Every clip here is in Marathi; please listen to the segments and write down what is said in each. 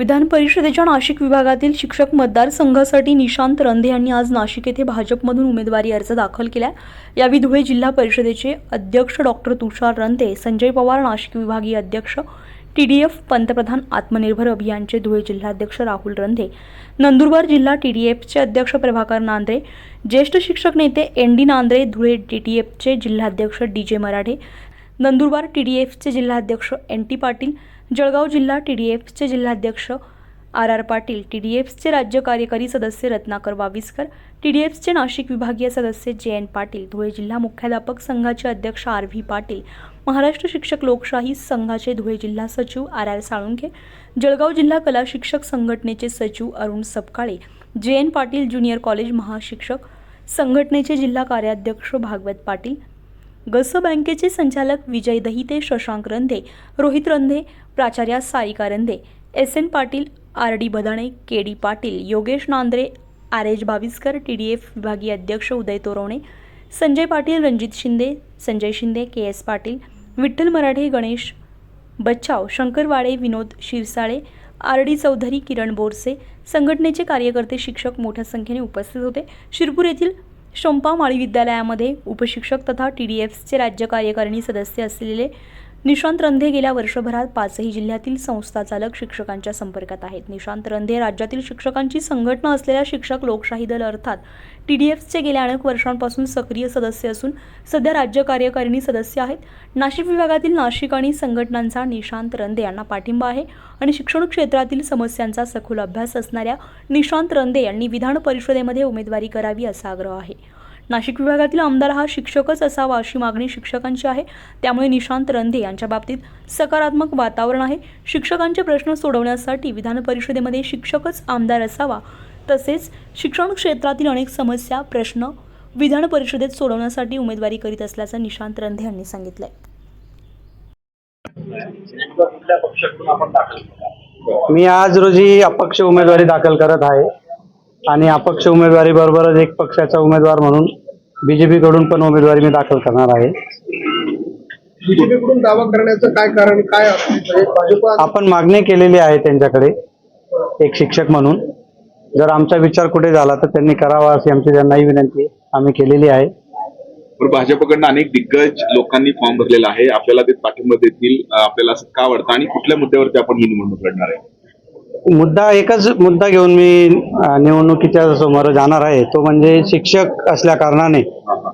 विधान परिषदेच्या नाशिक विभागातील शिक्षक मतदारसंघासाठी निशांत रंधे यांनी आज नाशिक येथे भाजपमधून उमेदवारी अर्ज दाखल केला. यावेळी धुळे जिल्हा परिषदेचे अध्यक्ष डॉक्टर तुषार रंधे संजय पवार नाशिक विभागीय अध्यक्ष टी डी एफ पंतप्रधान आत्मनिर्भर अभियानचे धुळे जिल्हाध्यक्ष राहुल रंधे नंदुरबार जिल्हा टी डी एफचे अध्यक्ष प्रभाकर नांद्रे ज्येष्ठ शिक्षक नेते N D Nandre Dhule T T एफचे जिल्हाध्यक्ष D J Marathe Nandurbar T D एफचे जिल्हाध्यक्ष एन टी पाटील जळगाव जिल्हा टी डी एफचे जिल्हाध्यक्ष R R Patil T D एफचे राज्य कार्यकारी सदस्य रत्नाकर वाविस्कर टी डी एफचे नाशिक विभागीय सदस्य जे एन पाटील धुळे जिल्हा मुख्याध्यापक संघाचे अध्यक्ष आर व्ही पाटील महाराष्ट्र शिक्षक लोकशाही संघाचे धुळे जिल्हा सचिव आर आर साळुंखे जळगाव जिल्हा कला शिक्षक संघटनेचे सचिव Arun Sapkale J N Patil junior college महाशिक्षक संघटनेचे जिल्हा कार्याध्यक्ष भागवत पाटील गसो बँकेचे संचालक विजय दहिते शशांक रंधे रोहित रंधे प्राचार्या Sarika Randhe S N Patil R D Badane K D Patil Yogesh Nandre R H Bhaviskar T D F विभागीय अध्यक्ष Uday Torvane Sanjay Patil Ranjit Shinde Sanjay Shinde K S Patil Vitthal Marathe Ganesh Bachhav Shankarwade Vinod Shirsale R D Chaudhari Kiran Borse संघटनेचे कार्यकर्ते शिक्षक मोठ्या संख्येने उपस्थित होते. शिरपूर येथील शंपा माळी विद्यालयामध्ये उपशिक्षक तथा टी डी एफचे राज्य कार्यकारिणी सदस्य असलेले निशांत रंधे गेल्या वर्षभरात पाचही जिल्ह्यातील संस्था चालक शिक्षकांच्या संपर्कात आहेत. निशांत रंधे राज्यातील शिक्षकांची संघटना असलेल्या शिक्षक लोकशाही दल अर्थात टी डी एफचे गेल्या अनेक वर्षांपासून सक्रिय सदस्य असून सध्या राज्य कार्यकारिणी सदस्य आहेत. नाशिक विभागातील नाशिक आणि संघटनांचा निशांत रंधे यांना पाठिंबा आहे आणि शिक्षण क्षेत्रातील समस्यांचा सखोल अभ्यास असणाऱ्या निशांत रंधे यांनी विधान परिषदेमध्ये उमेदवारी करावी असा आग्रह आहे. नाशिक विभागातील आमदार हा शिक्षकच असावा अशी मागणी शिक्षकांची आहे. त्यामुळे निशांत रंधे यांच्या बाबतीत सकारात्मक वातावरण आहे. शिक्षकांचे प्रश्न सोडवण्यासाठी विधान परिषदेमध्ये शिक्षकच आमदार असावा. तसेच शिक्षण क्षेत्रातील अनेक समस्या प्रश्न विधान परिषदेत सोडवण्यासाठी उमेदवारी करीत असल्याचं निशांत रंधे यांनी सांगितलंय. मी आज रोजी अपक्ष उमेदवारी दाखल करत आहे. आणि अपक्ष उमेदवारी बरोबरच एक पक्षाचा उमेदवार म्हणून बीजेपी कडून पण उमेदवारी मी दाखल करणार आहे. बीजेपीकडून दावा करण्याचं काय कारण काय? म्हणजे भाजप आपण मागणी केलेली आहे त्यांच्याकडे एक शिक्षक म्हणून. जर आमचा विचार कुठे झाला तर त्यांनी करावा अशी आमची त्यांनाही विनंती आम्ही केलेली आहे. पण भाजपकडनं अनेक दिग्गज लोकांनी फॉर्म भरलेला आहे. आपल्याला ते पाठिंबा देतील. अं, आपल्याला असं का वाटतं? आणि कुठल्या मुद्द्यावरती आपण ही निवडणूक लढणार आहे? मुद्दा एकच मुद्दा घेऊन मी निवडणुकीच्या समोर जाणार आहे. तो म्हणजे शिक्षक असल्या कारणाने.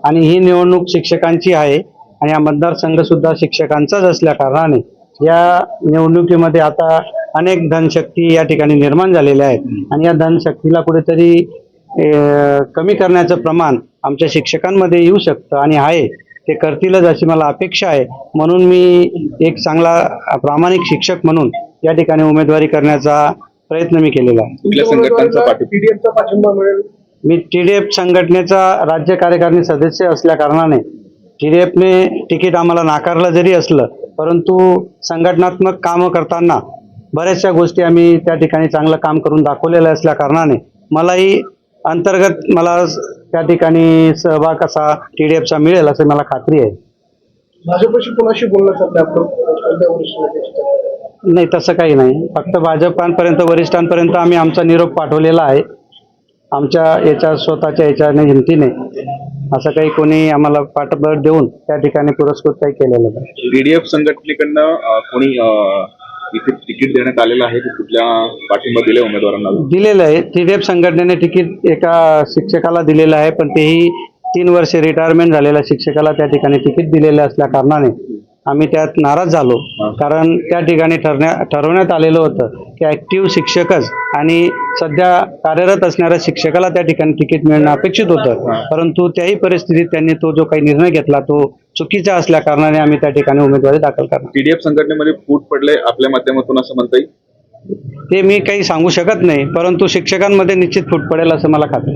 आणि ही निवडणूक शिक्षकांची आहे. आणि हा मतदारसंघ सुद्धा शिक्षकांचाच असल्या कारणाने. या निवडणुकीमध्ये आता अनेक धनशक्ती या ठिकाणी निर्माण झालेल्या आहेत. आणि या धनशक्तीला कुठेतरी कमी करण्याचं प्रमाण आमच्या शिक्षकांमध्ये येऊ शकतं आणि आहे. ते करतीलच अशी मला अपेक्षा आहे. म्हणून मी एक चांगला प्रामाणिक शिक्षक म्हणून या ठिकाणी उमेदवारी करण्याचा प्रयत्न मी केलेला आहे. मी टी डी एफ संघटनेचा राज्य कार्यकारिणी सदस्य असल्या कारणाने टी डी एफने तिकीट आम्हाला नाकारलं जरी असलं परंतु संघटनात्मक कामं करताना बऱ्याचशा गोष्टी आम्ही त्या ठिकाणी चांगलं काम करून दाखवलेलं असल्या कारणाने मलाही अंतर्गत मला त्या ठिकाणी सहभाग कसा टी डी एफचा मिळेल असं मला खात्री आहे. भाजपशी कोणाशी बोलणं नेत्याशी? नाही तसं काही नाही. फक्त भाजपांपर्यंत वरिष्ठांपर्यंत आम्ही आमचा निरोप पाठवलेला आहे. आमच्या याच्या स्वतःच्या याच्याने हिमतीने. असं काही कोणी आम्हाला पाठबळ देऊन त्या ठिकाणी पुरस्कृत काही केलेलं नाही. डीडीएफ संघटनेकडनं कोणी इथे तिकीट देण्यात आलेलं आहे? की कुठल्या पाठिंबा दिले उमेदवारांना दिलेलं आहे. टी डी एफ संघटनेने तिकीट एका शिक्षकाला दिलेलं आहे पण तेही तीन वर्षे रिटायरमेंट झालेल्या शिक्षकाला त्या ठिकाणी तिकीट दिलेलं असल्या कारणाने आम्ही त्यात नाराज झालो. कारण त्या ठिकाणी ठरण्या ठरवण्यात आलेलं होतं की ऍक्टिव्ह शिक्षकच आणि सध्या कार्यरत असणाऱ्या शिक्षकाला त्या ठिकाणी तिकीट मिळणं अपेक्षित होतं. परंतु त्याही परिस्थितीत त्यांनी तो जो काही निर्णय घेतला तो चुकीचा असल्या कारणाने आम्ही त्या ठिकाणी उमेदवारी दाखल करणार. पीडीएफ संघटनेमध्ये फूट पडले आपल्या माध्यमातून असं म्हणता येईल? ते मी काही सांगू शकत नाही परंतु शिक्षकांमध्ये निश्चित फूट पडेल असं मला खात्री.